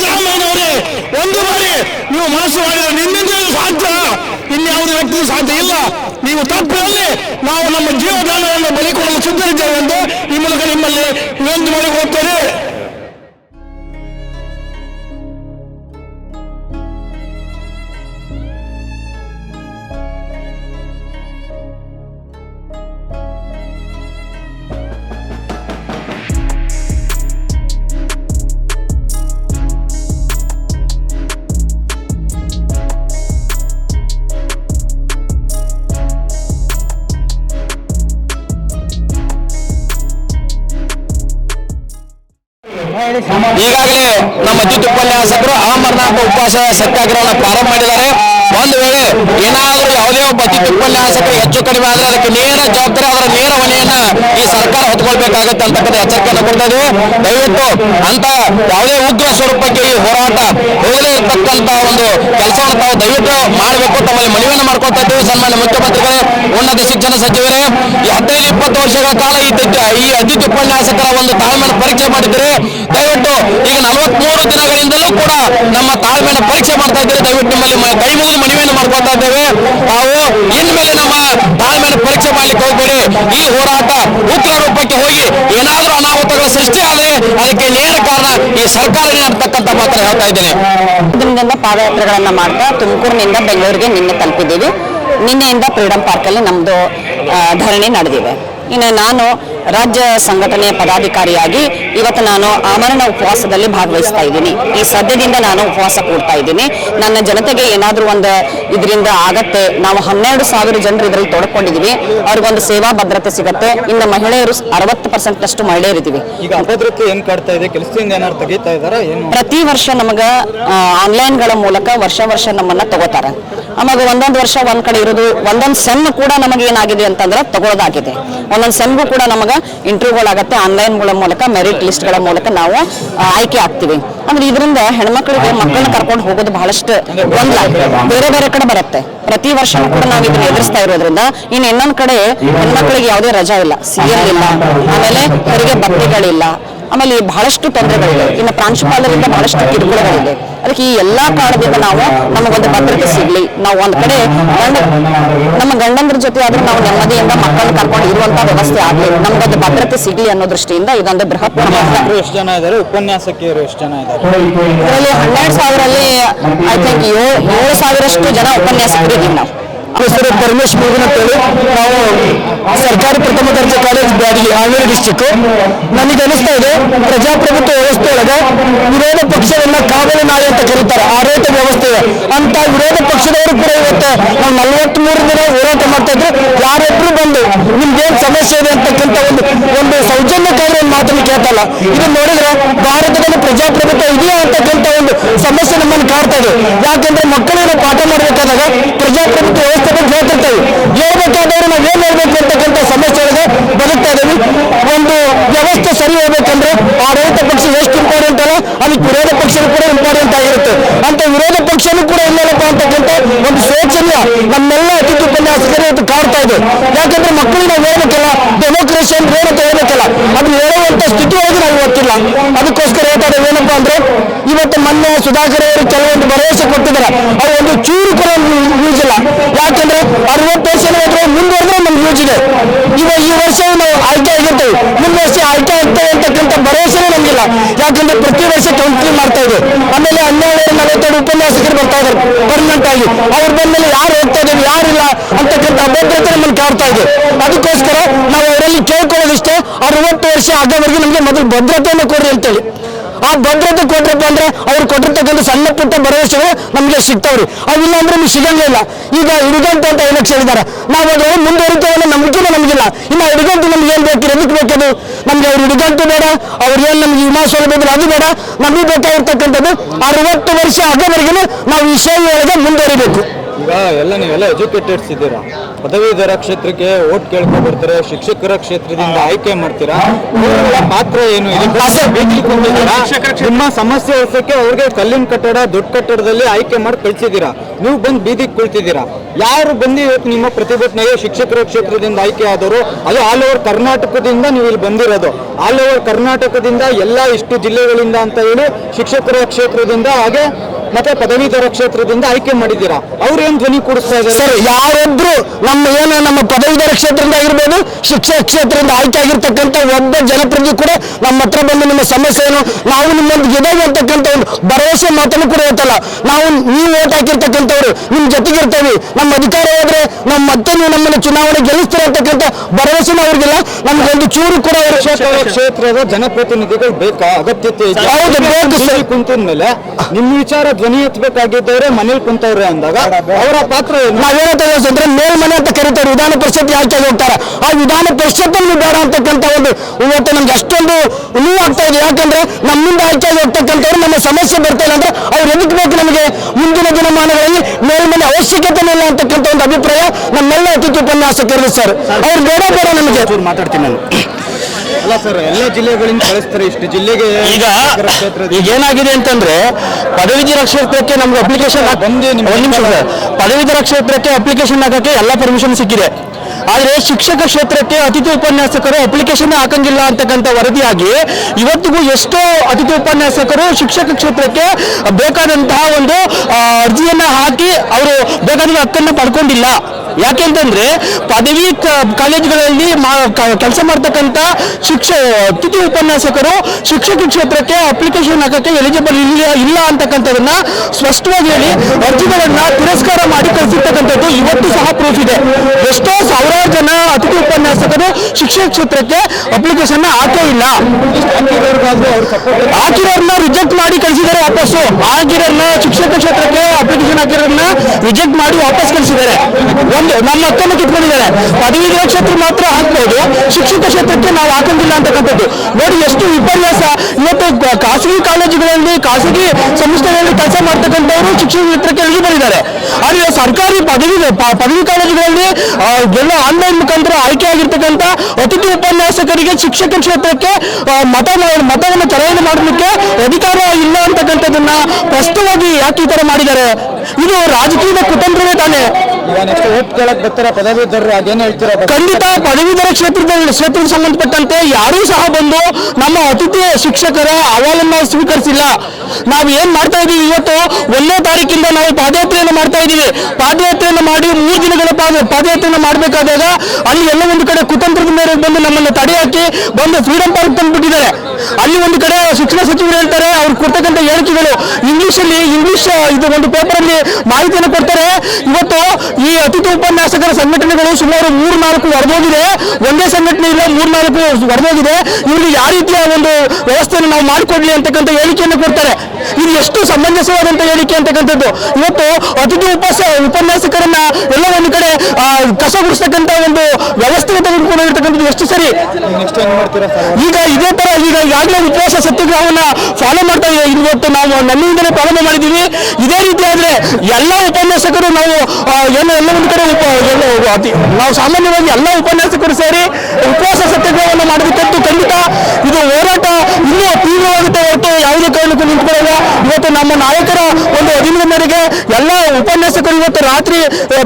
ಸಿದ್ದರಾಮಯ್ಯನವರೇ ಒಂದು ಬಾರಿ ನೀವು ಮನಸ್ಸು ಮಾಡಿದ್ರೆ ಇದು ಸಾಧ್ಯ. ಇನ್ಯಾವುದೇ ವ್ಯಕ್ತಿ ಸಾಧ್ಯ ಇಲ್ಲ. ನೀವು ತಪ್ಪಲ್ಲಿ ನಾವು ನಮ್ಮ ಜೀವದಾನವನ್ನು ಬಲಿ ಕೊಡಲು ಸಿದ್ಧರಿದ್ದೇವೆ ಎಂದು ಈ ಮೂಲಕ ನಿಮ್ಮಲ್ಲಿ ವಿನಂತಿ ಮಾಡಿ ಹೋಗ್ತೇನೆ ಈಗಾಗಲೇ ನಮ್ಮ ಅತಿಥಿ ಉಪನ್ಯಾಸಕರು ಅಮರನಾಥ ಉಪವಾಸ ಸತ್ಯಾಗ್ರಹವನ್ನು ಪ್ರಾರಂಭ ಮಾಡಿದ್ದಾರೆ. ಒಂದು ವೇಳೆ ಏನಾದರೂ ಯಾವುದೇ ಒಬ್ಬ ಉಪನ್ಯಾಸಕರು ಹೆಚ್ಚು ಕಡಿಮೆ ಆದ್ರೆ ಅದಕ್ಕೆ ನೇರ ಜವಾಬ್ದಾರಿ ಅದರ ನೇರ ಹೊಣೆಯನ್ನ ಈ ಸರ್ಕಾರ ಹೊತ್ಕೊಳ್ಬೇಕಾಗತ್ತೆ ಅಂತಕ್ಕಂಥ ಎಚ್ಚರಿಕೆಯನ್ನು ಕೊಡ್ತಾ ಇದ್ದೀವಿ. ದಯವಿಟ್ಟು ಅಂತ ಯಾವುದೇ ಉಗ್ರ ಸ್ವರೂಪಕ್ಕೆ ಈ ಹೋರಾಟ ಹೋಗದೇ ಇರ್ತಕ್ಕಂಥ ಒಂದು ಕೆಲಸವನ್ನು ತಾವು ದಯವಿಟ್ಟು ಮಾಡಬೇಕು ತಮ್ಮಲ್ಲಿ ಮನವಿಯನ್ನು ಮಾಡ್ಕೊಳ್ತಾ ಸನ್ಮಾನ್ಯ ಮುಖ್ಯಮಂತ್ರಿಗಳೇ, ಉನ್ನತ ಶಿಕ್ಷಣ ಸಚಿವರೇ, ಈ ಹದಿನೈದು, ಇಪ್ಪತ್ತು ವರ್ಷಗಳ ಕಾಲ ಈ ಈ ಉಪನ್ಯಾಸಕರ ಒಂದು ತಾಳ್ಮೆಯನ್ನು ಪರೀಕ್ಷೆ ಮಾಡಿದ್ರೆ ದಯವಿಟ್ಟು ಈಗ ನಲವತ್ಮೂರು ದಿನಗಳಿಂದಲೂ ಕೂಡ ನಮ್ಮ ತಾಳ್ಮೆಯನ್ನು ಪರೀಕ್ಷೆ ಮಾಡ್ತಾ ಇದ್ದೀರಿ. ದಯವಿಟ್ಟು ನಿಮ್ಮಲ್ಲಿ ಕೈ ಮುಗಿದು ಮನವಿಯನ್ನು ಮಾಡ್ಕೊಳ್ತಾ ಇದ್ದೇವೆ. ನಾವು ಇನ್ಮೇಲೆ ನಮ್ಮ ತಾಳ್ಮೆಯನ್ನು ಪರೀಕ್ಷೆ ಮಾಡ್ಲಿಕ್ಕೆ ಹೋಗ್ಬೇಡಿ. ಈ ಹೋರಾಟ ಉಗ್ರ ರೂಪಕ್ಕೆ ಹೋಗಿ ಏನಾದರೂ ಅನಾಹುತಗಳ ಸೃಷ್ಟಿ ಆದರೆ ಅದಕ್ಕೆ ನೇರ ಕಾರಣ ಈ ಸರ್ಕಾರನೇ ಅಂತಕ್ಕಂಥ ಮಾತ್ರ ಹೇಳ್ತಾ ಇದ್ದೇನೆ. ಇದರಿಂದ ಪಾದಯಾತ್ರೆಗಳನ್ನ ಮಾಡ್ತಾ ತುಮಕೂರಿನಿಂದ ಬೆಂಗಳೂರಿಗೆ ನಿನ್ನೆ ತಲುಪಿದ್ದೀವಿ. ನಿನ್ನೆಯಿಂದ ಫ್ರೀಡಂ ಪಾರ್ಕಲ್ಲಿ ನಮ್ಮದು ಧರಣಿ ನಡೆದಿದೆ. ಇನ್ನು ನಾನು ರಾಜ್ಯ ಸಂಘಟನೆಯ ಪದಾಧಿಕಾರಿಯಾಗಿ ಇವತ್ತು ನಾನು ಆಮರಣ ಉಪವಾಸದಲ್ಲಿ ಭಾಗವಹಿಸ್ತಾ ಇದ್ದೀನಿ. ಈ ಸದ್ಯದಿಂದ ನಾನು ಉಪವಾಸ ಕೂಡ್ತಾ ಇದ್ದೀನಿ. ನನ್ನ ಜನತೆಗೆ ಏನಾದರೂ ಒಂದು ಇದರಿಂದ ಆಗತ್ತೆ. ನಾವು ಹನ್ನೆರಡು ಸಾವಿರ ಜನರು ಇದರಲ್ಲಿ ತೊಡಕೊಂಡಿದ್ದೀವಿ ಅವ್ರಿಗೊಂದು ಸೇವಾ ಭದ್ರತೆ ಸಿಗತ್ತೆ. ಇನ್ನು ಮಹಿಳೆಯರು ಅರವತ್ತು ಪರ್ಸೆಂಟ್ ಅಷ್ಟು ಮಹಿಳೆಯರಿದ್ದೀವಿ. ಇದ್ದೀವಿ ಅಭದ್ರತೆ ಏನ್ ಕಾಡ್ತಾ ಇದೆ? ಕೆಲಸದಿಂದ ಏನಾದ್ರು ತೆಗಿತಾ ಇದಾರ ಏನು? ಪ್ರತಿ ವರ್ಷ ನಮಗ ಆನ್ಲೈನ್ಗಳ ಮೂಲಕ ವರ್ಷ ವರ್ಷ ನಮ್ಮನ್ನ ತಗೋತಾರೆ. ಆಮೇಲೆ ಒಂದೊಂದು ವರ್ಷ ಒಂದ್ ಕಡೆ ಇರೋದು ಒಂದೊಂದು ಸೆಮ್ ಕೂಡ ನಮಗೆ ಏನಾಗಿದೆ ಅಂತಂದ್ರೆ ತಗೊಳ್ಳೋದಾಗಿದೆ. ಒಂದೊಂದು ಸೆಮ್ಗೂ ಕೂಡ ನಮಗೆ ಇಂಟರ್ವ್ಯೂಗಳಾಗತ್ತೆ ಆನ್ಲೈನ್ಗಳ ಮೂಲಕ ಮೆರಿಟ್ ಲಿಸ್ಟ್ಗಳ ಮೂಲಕ ನಾವು ಆಯ್ಕೆ ಆಗ್ತೀವಿ. ಅಂದ್ರೆ ಇದರಿಂದ ಹೆಣ್ಮಕ್ಳಿಗೆ ಮಕ್ಕಳನ್ನ ಕರ್ಕೊಂಡು ಹೋಗೋದು ಬಹಳಷ್ಟು ಗೊಂದಲ. ಬೇರೆ ಬೇರೆ ಕಡೆ ಬರುತ್ತೆ. ಪ್ರತಿ ವರ್ಷ ಕೂಡ ನಾವು ಇದನ್ನ ಎದುರಿಸ್ತಾ ಇರೋದ್ರಿಂದ ಇನ್ನು ಇನ್ನೊಂದ್ ಕಡೆ ಹೆಣ್ಮಕ್ಳಿಗೆ ಯಾವುದೇ ರಜಾ ಇಲ್ಲ. ಸಿಎಂ ಇಲ್ಲ. ಆಮೇಲೆ ಅವರಿಗೆ ಬಟ್ಟೆಗಳಿಲ್ಲ ಆಮೇಲೆ ಬಹಳಷ್ಟು ತೊಂದರೆಗಳಿವೆ. ಇನ್ನು ಪ್ರಾಂಶುಪಾಲರಿಂದ ಬಹಳಷ್ಟು ಕಿರುಕುಳಗಳಿವೆ. ಅದಕ್ಕೆ ಈ ಎಲ್ಲಾ ಕಾರಣದಿಂದ ನಾವು ನಮಗೊಂದು ಭದ್ರತೆ ಸಿಗ್ಲಿ. ನಾವು ಒಂದ್ ಕಡೆ ನಮ್ಮ ಗಂಡಂದ್ರ ಜೊತೆ ಆದ್ರೂ ನಾವು ನೆಮ್ಮದಿಯಿಂದ ಮಕ್ಕಳನ್ನ ಕರ್ಕೊಂಡು ಇರುವಂತಹ ವ್ಯವಸ್ಥೆ ಆಗ್ಲಿ. ನಮಗೊಂದು ಭದ್ರತೆ ಸಿಗ್ಲಿ ಅನ್ನೋ ದೃಷ್ಟಿಯಿಂದ ಇದೊಂದು ಬೃಹತ್ ಎಷ್ಟು ಜನ ಇದಾರೆ? ಉಪನ್ಯಾಸಕಿಯರು ಎಷ್ಟು ಜನ ಇದಾರೆ? ಇದರಲ್ಲಿ ಹನ್ನೆರಡು ಸಾವಿರಲ್ಲಿ ಐ ಥಿಂಕ್ ಏಳು ಏಳು ಸಾವಿರಷ್ಟು ಜನ ಉಪನ್ಯಾಸಕರು ಇದೀವಿ ನಾವು. ಹೆಸರು ಪರಮೇಶ್ ಮುರುಗನ್ ಅಂತೇಳಿ ನಾವು ಸರ್ಕಾರಿ ಪ್ರಥಮ ದರ್ಜೆ ಕಾಲೇಜ್ ಬ್ಯಾಡಗಿ ಹಾವೇರಿ ಡಿಸ್ಟಿಕ್ ನನಗೆ ಅನಿಸ್ತಾ ಇದೆ, ಪ್ರಜಾಪ್ರಭುತ್ವ ವ್ಯವಸ್ಥೆ ಒಳಗೆ ವಿರೋಧ ಪಕ್ಷವನ್ನ ಕಾವಲು ನಾಳೆ ಅಂತ ಕರೀತಾರೆ. ಆಡಳಿತ ವ್ಯವಸ್ಥೆ ಅಂತ ವಿರೋಧ ಪಕ್ಷದವರು ಕೂಡ ಇವತ್ತು ನಾವು ನಲವತ್ಮೂರು ದಿನ ಹೋರಾಟ ಮಾಡ್ತಾ ಇದ್ರು. ಯಾರೊಬ್ರು ಬಂದು ನಿಮ್ಗೇನ್ ಸಮಸ್ಯೆ ಇದೆ ಅಂತಕ್ಕಂಥ ಒಂದು ಒಂದು ಸೌಜನ್ಯಕ್ಕಾಗಿ ಒಂದು ಮಾತನ್ನು ಕೇಳ್ತಲ್ಲ. ಇದನ್ನ ನೋಡಿದ್ರೆ ಭಾರತದಲ್ಲಿ ಪ್ರಜಾಪ್ರಭುತ್ವ ಇದೆಯಾ ಅಂತಕ್ಕಂಥ ಒಂದು ಸಮಸ್ಯೆ ನಮ್ಮನ್ನು ಕಾಡ್ತಾ ಇದೆ. ಯಾಕಂದ್ರೆ ಮಕ್ಕಳಿಗೆ ಪಾಠ ಮಾಡಬೇಕಾದಾಗ ಪ್ರಜಾಪ್ರಭುತ್ವ ಬಗ್ಗೆ ಹೇಳ್ತಿರ್ತೇವೆ ಹೇಳ್ಬೇಕಾದವರು ನಾವು ಏನ್ ಹೇಳ್ಬೇಕು ಅಂತಕ್ಕಂಥ ಸಮಸ್ಯೆ ಒಳಗೆ ಬದುಕ್ತಾ ಇದ್ದೀವಿ ಒಂದು ವ್ಯವಸ್ಥೆ ಸರಿ ಹೋಗ್ಬೇಕಂದ್ರೆ ಆಡಳಿತ ಪಕ್ಷ ಎಷ್ಟು ಇಂಪಾರ್ಟೆಂಟ್ ಅಲ್ಲ ಅದಕ್ಕೆ ವಿರೋಧ ಪಕ್ಷನೂ ಕೂಡ ಇಂಪಾರ್ಟೆಂಟ್ ಆಗಿರುತ್ತೆ. ಅಂತ ವಿರೋಧ ಪಕ್ಷನೂ ಕೂಡ ಇಲ್ಲಪ್ಪ ಅಂತಕ್ಕಂಥ ಒಂದು ಶೋಚನೀಯ ನಮ್ಮೆಲ್ಲ ಅತಿಥಿ ಉಪನ್ಯಾಸಕರು ಇವತ್ತು ಕಾಡ್ತಾ ಇದೆ. ಯಾಕಂದ್ರೆ ಮಕ್ಕಳು ನಾವು ಹೇಳ್ಬೇಕಲ್ಲ ಡೆಮೋಕ್ರಸಿ ಅಂತ ಏನಂತ ಹೇಳ್ಬೇಕಲ್ಲ, ಅದು ಹೇಳುವಂತ ಸ್ಥಿತಿ ಒಳಗೆ ನಾವು ಇವತ್ತಿಲ್ಲ. ಅದಕ್ಕೋಸ್ಕರ ಹೇಳ್ತಾ ಇದ್ದೇವೆ ಏನಪ್ಪಾ ಅಂದ್ರೆ, ಇವತ್ತು ಮೊನ್ನೆ ಸುಧಾಕರ್ ಅವರು ಕೆಲವೊಂದು ಭರವಸೆ ಕೊಟ್ಟಿದ್ದಾರೆ. ಅವರು ಒಂದು ಚೂರು ಕೂಡ ಯೂಸ್ ಇಲ್ಲ ಯಾಕಂದ್ರೆ ಅರವತ್ತು ವರ್ಷ ಹೋದ್ರೆ ಮುಂದುವರೆದ್ರೆ ನಮ್ಗೆ ಯೂಸ್ ಇದೆ ಇವ ಈ ವರ್ಷ ನಾವು ಆಯ್ಕೆ ಆಗಿರ್ತೇವೆ ಮುಂದೆ ವರ್ಷ ಆಯ್ಕೆ ಆಗ್ತೇವೆ ಅಂತಕ್ಕಂಥ ಭರವಸೆನೇ ನಮಗಿಲ್ಲ. ಯಾಕಂದ್ರೆ ಪ್ರತಿ ವರ್ಷ ಕೌನ್ಸಿಲಿಂಗ್ ಮಾಡ್ತಾ ಇದೆ ಆಮೇಲೆ ಹನ್ನೆರಡು, ನಲವತ್ತೆರಡು ಉಪನ್ಯಾಸಕರು ಬರ್ತಾ ಇದ್ದಾರೆ ಪರ್ಮನೆಂಟ್ ಆಗಿ. ಅವ್ರು ಬಂದ್ಮೇಲೆ ಯಾರು ಹೋಗ್ತಾ ಇದ್ದಾರೆ, ಯಾರಿಲ್ಲ ಅಂತಕ್ಕಂಥ ಅಭದ್ರತೆ ನಮ್ಮನ್ನು ಕಾಡ್ತಾ ಇದೆ. ಅದಕ್ಕೋಸ್ಕರ ನಾವು ಅವರಲ್ಲಿ ಕೇಳ್ಕೊಳ್ಳೋದಿಷ್ಟೇ. ಅರವತ್ತು ವರ್ಷ ಆಗೋವರೆಗೂ ನಮಗೆ ಮೊದಲು ಭದ್ರತೆಯನ್ನು ಕೊಡ್ರಿ ಅಂತೇಳಿ. ಆ ಭದ್ರತೆ ಕೊಟ್ರಪ್ಪ ಅಂದ್ರೆ ಅವ್ರು ಕೊಟ್ಟಿರ್ತಕ್ಕಂಥ ಸಣ್ಣ ಪುಟ್ಟ ಭರವಸೆಗಳು ನಮಗೆ ಸಿಗ್ತಾವ್ರಿ. ಅವಿಲ್ಲ ಅಂದ್ರೆ ನಮ್ಗೆ ಸಿಗಂಗಿಲ್ಲ ಈಗ ಹಿಡಿಗಂಟು ಅಂತ ಏನಕ್ಕೆ ಹೇಳಿದ್ದಾರೆ. ನಾವು ಅದು ಅನ್ನೋ ನಂಬಿಕೆನೇ ನಮಗಿಲ್ಲ ಇನ್ನು ಹಿಡಿಗಂಟು ನಮ್ಗೆ ಏನ್ ಬೇಕು? ಎದಕ್ಕೆ ಬೇಕದು ನಮ್ಗೆ ಅವ್ರು ಹಿಡಿಗಂಟು ಬೇಡ, ಅವ್ರು ಏನು ನಮ್ಗೆ ವಿಮಾ ಸೌಲಭ್ಯ ಅದು ಬೇಡ. ನಮಗೆ ಬೇಕಾಗಿರ್ತಕ್ಕಂಥದ್ದು ಅರವತ್ತು ವರ್ಷ ಆಗೋವರೆಗೂ ನಾವು ಈ ಸೇವೆಯೊಳಗೆ ಮುಂದುವರಿಬೇಕು. ಈಗ ಎಲ್ಲ ನೀವೆಲ್ಲ ಎಜುಕೇಟೆಡ್ಸ್ ಇದ್ದೀರಾ? ಪದವೀಧರ ಕ್ಷೇತ್ರಕ್ಕೆ ಓಟ್ ಕೇಳ್ಕೊ ಬರ್ತಾರೆ? ಶಿಕ್ಷಕರ ಕ್ಷೇತ್ರದಿಂದ ಆಯ್ಕೆ ಮಾಡ್ತೀರಾ? ಪಾತ್ರ ಏನು? ನಿಮ್ಮ ಸಮಸ್ಯೆ ಹೆಸಕ್ಕೆ ಅವ್ರಿಗೆ ಕಲ್ಲಿನ ಕಟ್ಟಡ ದೊಡ್ಡ ಕಟ್ಟಡದಲ್ಲಿ ಆಯ್ಕೆ ಮಾಡಿ ಕಳ್ಸಿದ್ದೀರಾ? ನೀವು ಬಂದು ಬೀದಿಗೆ ಕುಳ್ತಿದ್ದೀರಾ? ಯಾರು ಬಂದು ಇವತ್ತು ನಿಮ್ಮ ಪ್ರತಿಭಟನೆಗೆ ಶಿಕ್ಷಕರ ಕ್ಷೇತ್ರದಿಂದ ಆಯ್ಕೆ ಆದವರು ಅದು ಆಲ್ ಓವರ್ ಕರ್ನಾಟಕದಿಂದ ನೀವು ಇಲ್ಲಿ ಬಂದಿರೋದು. ಆಲ್ ಓವರ್ ಕರ್ನಾಟಕದಿಂದ ಎಲ್ಲ ಇಷ್ಟು ಜಿಲ್ಲೆಗಳಿಂದ ಅಂತ ಹೇಳಿ ಶಿಕ್ಷಕರ ಕ್ಷೇತ್ರದಿಂದ ಹಾಗೆ ಮತ್ತೆ ಪದವೀಧರ ಕ್ಷೇತ್ರದಿಂದ ಆಯ್ಕೆ ಮಾಡಿದ್ದೀರಾ? ಅವ್ರು ಏನ್ ಧ್ವನಿ ಕೂಡಿಸ್ತಾ ಇದ್ದಾರೆ? ಸರ್, ಯಾರೊಬ್ರು ನಮ್ಮ ಏನು ನಮ್ಮ ಪದವೀಧರ ಕ್ಷೇತ್ರದಿಂದ ಆಗಿರ್ಬೋದು ಶಿಕ್ಷಕ ಕ್ಷೇತ್ರದಿಂದ ಆಯ್ಕೆ ಆಗಿರ್ತಕ್ಕಂಥ ಒಬ್ಬ ಜನಪ್ರತಿನಿಧಿ ಕೂಡ ನಮ್ಮ ಹತ್ರ ಬಂದು ನಿಮ್ಮ ಸಮಸ್ಯೆ ಏನು ನಾವು ನಿಮ್ಮೊಂದಿಗೆ ಇದ್ದೇವೆ ಅಂತಕ್ಕಂಥ ಒಂದು ಭರವಸೆ ಮಾತನ್ನು ಕೂಡ ಹೇಳ್ತಲ್ಲ. ನಾವು ನೀವು ಓಟ್ ಹಾಕಿರ್ತಕ್ಕಂಥವ್ರು ನಿಮ್ಮ ಜೊತೆಗೆ ಇರ್ತೇವೆ ನಮ್ಮ ಅಧಿಕಾರ ಹೋದ್ರೆ ನಮ್ಮ ನೀವು ನಮ್ಮನ್ನು ಚುನಾವಣೆ ಗೆಲ್ಲಿಸ್ತೀರ ಅಂತಕ್ಕಂಥ ಭರವಸೆನೂ ಅವ್ರಿಗಿಲ್ಲ ನಮ್ಗೆ ಒಂದು ಚೂರು ಕೂಡ ಕ್ಷೇತ್ರದ ಜನಪ್ರತಿನಿಧಿಗಳು ಬೇಕಾ? ಅಗತ್ಯತೆ. ಕುಂತಿದ ಮೇಲೆ ನಿಮ್ಮ ವಿಚಾರ ಧ್ವನಿ ಎತ್ತಬೇಕಾಗಿದ್ದವ್ರೆ ಮನೇಲಿ ಕುಂತವ್ರೆ ಅಂದಾಗ ಅವರ ಪಾತ್ರ ನಾವೇನಂತ ಅಂದ್ರೆ ಮೇಲ್ಮನೆ ಅಂತ ಕರೀತಾರೆ ವಿಧಾನ ಪರಿಷತ್ ಯಾಕೆ ಹೋಗ್ತಾರೆ. ಆ ವಿಧಾನ ಪರಿಷತ್ ಬೇಡ ಅಂತಕ್ಕಂಥ ಒಂದು ಇವತ್ತು ನಮ್ಗೆ ಅಷ್ಟೊಂದು ನೋವು ಆಗ್ತಾ ಇದೆ. ಯಾಕಂದ್ರೆ ನಮ್ಮಿಂದ ಆಯ್ಕೆ ಹೋಗ್ತಕ್ಕಂಥವ್ರು ನಮ್ಮ ಸಮಸ್ಯೆ ಬರ್ತಾ ಇಲ್ಲ ಅಂದ್ರೆ ಅವ್ರು ಎದಕ್ಕೆ ಬೇಕು ನಮಗೆ? ಮುಂದಿನ ದಿನಮಾನಗಳಲ್ಲಿ ಮೇಲ್ಮನೆ ಅವಶ್ಯಕತೆ ಇಲ್ಲ ಅಂತಕ್ಕಂಥ ಒಂದು ಅಭಿಪ್ರಾಯ ನಮ್ಮೆಲ್ಲ ಅತಿಥಿ ಉಪನ್ಯಾಸಕರು ಸರ್. ಅವ್ರು ಬೇಡ ಬೇರೆ ನಮಗೆ. ಮಾತಾಡ್ತೀನಿ ನಾನು. ಅಲ್ಲ ಸರ್ ಎಲ್ಲ ಜಿಲ್ಲೆಗಳಿಂದ ಕಳಿಸ್ತಾರೆ ಇಷ್ಟು ಜಿಲ್ಲೆಗೆ ಈಗ ಈಗ ಏನಾಗಿದೆ ಅಂತಂದ್ರೆ ಪದವೀಧರ ಕ್ಷೇತ್ರಕ್ಕೆ ನಮ್ಗೆ ಅಪ್ಲಿಕೇಶನ್ ಬಂದು ಪದವೀಧರ ಕ್ಷೇತ್ರಕ್ಕೆ ಅಪ್ಲಿಕೇಶನ್ ಹಾಕಕ್ಕೆ ಎಲ್ಲ ಪರ್ಮಿಷನ್ ಸಿಕ್ಕಿದೆ. ಆದ್ರೆ ಶಿಕ್ಷಕ ಕ್ಷೇತ್ರಕ್ಕೆ ಅತಿಥಿ ಉಪನ್ಯಾಸಕರು ಅಪ್ಲಿಕೇಶನ್ ಹಾಕಂಗಿಲ್ಲ ಅಂತಕ್ಕಂಥ ವರದಿಯಾಗಿ ಇವತ್ತಿಗೂ ಎಷ್ಟೋ ಅತಿಥಿ ಉಪನ್ಯಾಸಕರು ಶಿಕ್ಷಕ ಕ್ಷೇತ್ರಕ್ಕೆ ಬೇಕಾದಂತಹ ಒಂದು ಅರ್ಜಿಯನ್ನು ಅರ್ಜಿಯನ್ನ ಹಾಕಿ ಅವರು ಬೇಕಾದ ಹಕ್ಕನ್ನು ಪಡ್ಕೊಂಡಿಲ್ಲ. ಯಾಕೆಂತಂದ್ರೆ ಪದವಿ ಕಾಲೇಜುಗಳಲ್ಲಿ ಕೆಲಸ ಮಾಡ್ತಕ್ಕಂಥ ಶಿಕ್ಷ ಅತಿಥಿ ಉಪನ್ಯಾಸಕರು ಶಿಕ್ಷಕ ಕ್ಷೇತ್ರಕ್ಕೆ ಅಪ್ಲಿಕೇಶನ್ ಹಾಕಕ್ಕೆ ಎಲಿಜಿಬಲ್ ಇಲ್ಲ ಇಲ್ಲ ಅಂತಕ್ಕಂಥದನ್ನ ಸ್ಪಷ್ಟವಾಗಿ ಹೇಳಿ ಅರ್ಜಿಗಳನ್ನ ತಿರಸ್ಕಾರ ಮಾಡಿ ಕಳಿಸಿರ್ತಕ್ಕಂಥದ್ದು ಇವತ್ತು ಸಹ ಪ್ರೂಫ್ ಇದೆ. ಎಷ್ಟೋ ಸಾವಿರಾರು ಜನ ಅತಿಥಿ ಉಪನ್ಯಾಸಕರು ಶಿಕ್ಷಕ ಕ್ಷೇತ್ರಕ್ಕೆ ಅಪ್ಲಿಕೇಶನ್ ಹಾಕೇ ಇಲ್ಲ. ಹಾಕಿರೋರ್ನ ರಿಜೆಕ್ಟ್ ಮಾಡಿ ಕಳಿಸಿದ್ದಾರೆ ವಾಪಸ್ಸು. ಆಗಿರೋರ್ನ ಶಿಕ್ಷಕ ಕ್ಷೇತ್ರಕ್ಕೆ ಅಪ್ಲಿಕೇಶನ್ ಹಾಕಿರೋರ್ನ ರಿಜೆಕ್ಟ್ ಮಾಡಿ ವಾಪಸ್ ಕಳಿಸಿದ್ದಾರೆ. ಒಂದು ನಮ್ಮ ಹಕ್ಕನ್ನು ಕಿತ್ಕೊಂಡಿದ್ದಾರೆ ಪದವಿಗಳ ಕ್ಷೇತ್ರ ಮಾತ್ರ ಹಾಕ್ಬೋದು. ಶಿಕ್ಷಕ ಕ್ಷೇತ್ರಕ್ಕೆ ನಾವು ಹಾಕೋದಿಲ್ಲ ಅಂತಕ್ಕಂಥದ್ದು. ನೋಡಿ, ಎಷ್ಟು ವಿಪರ್ಯಾಸ. ಇವತ್ತು ಖಾಸಗಿ ಕಾಲೇಜುಗಳಲ್ಲಿ, ಖಾಸಗಿ ಸಂಸ್ಥೆಗಳಲ್ಲಿ ಕೆಲಸ ಮಾಡ್ತಕ್ಕಂಥವರು ಶಿಕ್ಷಣ ಕ್ಷೇತ್ರಕ್ಕೆ ಎಲಿಜಿಬಲ್ ಬಂದಿದ್ದಾರೆ. ಆದರೆ ಸರ್ಕಾರಿ ಪದವಿ ಪದವಿ ಕಾಲೇಜುಗಳಲ್ಲಿ ಎಲ್ಲ ಆನ್ಲೈನ್ ಮುಖಾಂತರ ಆಯ್ಕೆ ಆಗಿರ್ತಕ್ಕಂಥ ಅತಿಥಿ ಉಪನ್ಯಾಸಕರಿಗೆ ಶಿಕ್ಷಕ ಕ್ಷೇತ್ರಕ್ಕೆ ಮತ ಮತವನ್ನು ಚಲಾವಣೆ ಮಾಡಲಿಕ್ಕೆ ಅಧಿಕಾರ ಇಲ್ಲ ಅಂತಕ್ಕಂಥದ್ದನ್ನ ಸ್ಪಷ್ಟವಾಗಿ ಯಾಕೆ ಈ ತರ ಮಾಡಿದ್ದಾರೆ? ಇದು ರಾಜಕೀಯದ ಕುಟುಂಬವೇ ತಾನೆ? ಓಟ್ ಕೇಳಕ್ ಬರ್ತಾರೆ ಪದವೀಧರರು ಅದೇನು ಹೇಳ್ತೀರಾ ಖಂಡಿತ ಪದವೀಧರ ಕ್ಷೇತ್ರದ ಕ್ಷೇತ್ರಕ್ಕೆ ಸಂಬಂಧಪಟ್ಟಂತೆ ಯಾರೂ ಸಹ ಬಂದು ನಮ್ಮ ಅತಿಥಿ ಶಿಕ್ಷಕರ ಅಹವಾಲನ್ನ ಸ್ವೀಕರಿಸಿಲ್ಲ. ನಾವು ಏನ್ ಮಾಡ್ತಾ ಇದೀವಿ ಇವತ್ತು? ಒಂದನೇ ತಾರೀಕಿಂದ ನಾವು ಪಾದಯಾತ್ರೆಯನ್ನು ಮಾಡ್ತಾ ಇದೀವಿ. ಪಾದಯಾತ್ರೆಯನ್ನು ಮಾಡಿ ಮೂರು ದಿನಗಳ ಪಾದ ಪಾದಯಾತ್ರೆಯನ್ನು ಮಾಡಬೇಕಾದಾಗ ಅಲ್ಲಿ ಎಲ್ಲ ಒಂದು ಕಡೆ ಕುತಂತ್ರದ ಮೇಲೆ ಬಂದು ನಮ್ಮನ್ನು ತಡೆ ಹಾಕಿ ಬಂದು ಫ್ರೀಡಂ ಪಾರ್ಕ್ ತಂದ್ಬಿಟ್ಟಿದ್ದಾರೆ. ಅಲ್ಲಿ ಒಂದು ಕಡೆ ಶಿಕ್ಷಣ ಸಚಿವರು ಹೇಳ್ತಾರೆ, ಅವ್ರು ಕೊಡ್ತಕ್ಕಂಥ ಹೇಳಿಕೆಗಳು ಇಂಗ್ಲಿಷ್ ಅಲ್ಲಿ ಇಂಗ್ಲಿಷ್ ಇದು ಒಂದು ಪೇಪರ್ ಅಲ್ಲಿ ಮಾಹಿತಿಯನ್ನು ಕೊಡ್ತಾರೆ. ಇವತ್ತು ಈ ಅತಿಥಿ ಉಪನ್ಯಾಸಕರ ಸಂಘಟನೆಗಳು ಸುಮಾರು ಮೂರ್ ನಾಲ್ಕು ಹೊರದೋಗಿದೆ. ಒಂದೇ ಸಂಘಟನೆ ಇಲ್ಲ, ಮೂರ್ ನಾಲ್ಕು ಹೊರದೋಗಿದೆ. ಇವರು ಯಾವ ರೀತಿಯ ಒಂದು ವ್ಯವಸ್ಥೆಯನ್ನು ನಾವು ಮಾಡಿಕೊಡ್ಲಿ ಅಂತಕ್ಕಂಥ ಹೇಳಿಕೆಯನ್ನು ಕೊಡ್ತಾರೆ. ಇದು ಎಷ್ಟು ಸಮಂಜಸವಾದಂತ ಹೇಳಿಕೆ ಅಂತಕ್ಕಂಥದ್ದು. ಇವತ್ತು ಅತಿಥಿ ಉಪಾಸ ಉಪನ್ಯಾಸಕರನ್ನ ಎಲ್ಲ ಒಂದು ಕಡೆ ಆ, ಕಸ ಗುಡಿಸ್ತಕ್ಕಂಥ ಒಂದು ವ್ಯವಸ್ಥೆ ತೆಗೆದುಕೊಂಡಿರ್ತಕ್ಕಂಥದ್ದು ಎಷ್ಟು ಸರಿ? ಈಗ ಇದೇ ತರ ಈಗ ಈಗಾಗಲೇ ಉಪವಾಸ ಸತ್ಯಾಗ್ರಹವನ್ನ ಫಾಲೋ ಮಾಡ್ತಾ ಇದೆ. ಇವತ್ತು ನಾವು ನನ್ನಿಂದಲೇ ಪ್ರಾರಂಭ ಮಾಡಿದ್ದೀವಿ. ಇದೇ ರೀತಿ ಆದ್ರೆ ಎಲ್ಲ ಉಪನ್ಯಾಸಕರು ನಾವು ಏನು ಎಲ್ಲ ಒಂದು ಕಡೆ ನಾವು ಸಾಮಾನ್ಯವಾಗಿ ಎಲ್ಲ ಉಪನ್ಯಾಸಕರು ಸೇರಿ ಉಪವಾಸ ಸತ್ಯಾಗ್ರಹವನ್ನು ಮಾಡಬೇಕಂತೂ ಖಂಡಿತ ಇದು ಹೋರಾಟ ಇನ್ನೂ ತೀವ್ರವಾಗುತ್ತೆ ಹೊರತು ಯಾವುದೇ ಕಾರಣಕ್ಕೂ ನಿಂತ್ಕೊಳ್ಳಲ್ಲ. ಇವತ್ತು ನಮ್ಮ ನಾಯಕರ ಒಂದು ಅಧೀನದ ಮೇರೆಗೆ ಎಲ್ಲ ಉಪನ್ಯಾಸಕರು ಇವತ್ತು ರಾತ್ರಿ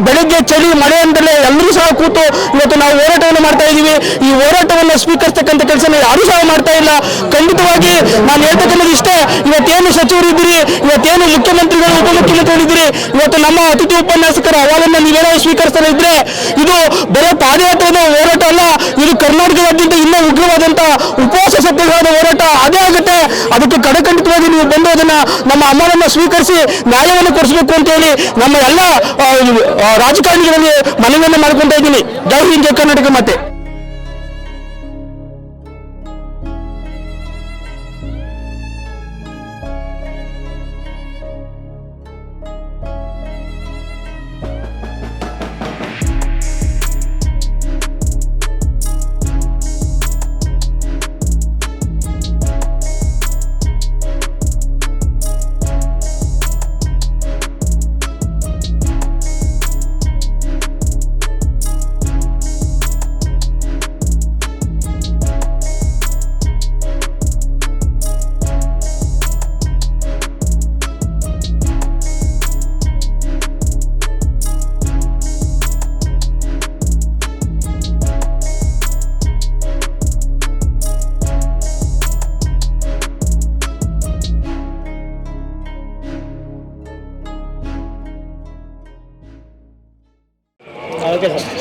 ಬೆಳಗ್ಗೆ ಚಳಿ, ಮಳೆ ಅಂತಲೇ ಎಲ್ಲರೂ ಸಹ ಕೂತು ಇವತ್ತು ನಾವು ಹೋರಾಟವನ್ನು ಮಾಡ್ತಾ ಇದ್ದೀವಿ. ಈ ಹೋರಾಟವನ್ನು ಸ್ವೀಕರಿಸ್ತಕ್ಕಂಥ ಕೆಲಸ ಯಾರೂ ಸಹ ಮಾಡ್ತಾ ಇಲ್ಲ. ಖಂಡಿತವಾಗಿ ನಾನು ಹೇಳ್ತಕ್ಕಂಥದ್ದು ಇಷ್ಟೇ, ಇವತ್ತೇನು ಸಚಿವರು ಇದ್ದೀರಿ, ಇವತ್ತೇನು ಮುಖ್ಯಮಂತ್ರಿಗಳು, ಉಪಮುಖ್ಯಮಂತ್ರಿಗಳು ಇದ್ದೀರಿ, ಇವತ್ತು ನಮ್ಮ ಅತಿಥಿ ಉಪನ್ಯಾಸಕರ ಅಹವಾಲನ್ನು ನೀವೇನೋ ಸ್ವೀಕರಿಸ್ತಾ ಇದ್ರೆ ಇದು ಬರೀ ಪಾದಯಾತ್ರೆಯ ಹೋರಾಟ ಅಲ್ಲ, ಇದು ಕರ್ನಾಟಕದಾದ್ಯಂತ ಇನ್ನೂ ಉಗ್ರವಾದಂತಹ ಉಪವಾಸ ಸತ್ಯಗಳಾದ ಹೋರಾಟ, ಅದೇ ಆಗುತ್ತೆ. ಅದಕ್ಕೆ ಕಡಖಂಡಿತವಾಗಿ ನೀವು ಬಂದು ಅದನ್ನ ನಮ್ಮ ಅಮ್ಮನನ್ನ ಸ್ವೀಕರಿಸಿ ನ್ಯಾಯವನ್ನು ಕೊಡಿಸಬೇಕು ಅಂತ ಹೇಳಿ ನಮ್ಮ ಎಲ್ಲ ರಾಜಕಾರಣಿಗಳಲ್ಲಿ ಮನವಿಯನ್ನು ಮಾಡ್ಕೊಂತ ಇದ್ದೀನಿ. ಜೈ ಹಿಂದ್ ಕರ್ನಾಟಕ ಮತ್ತೆ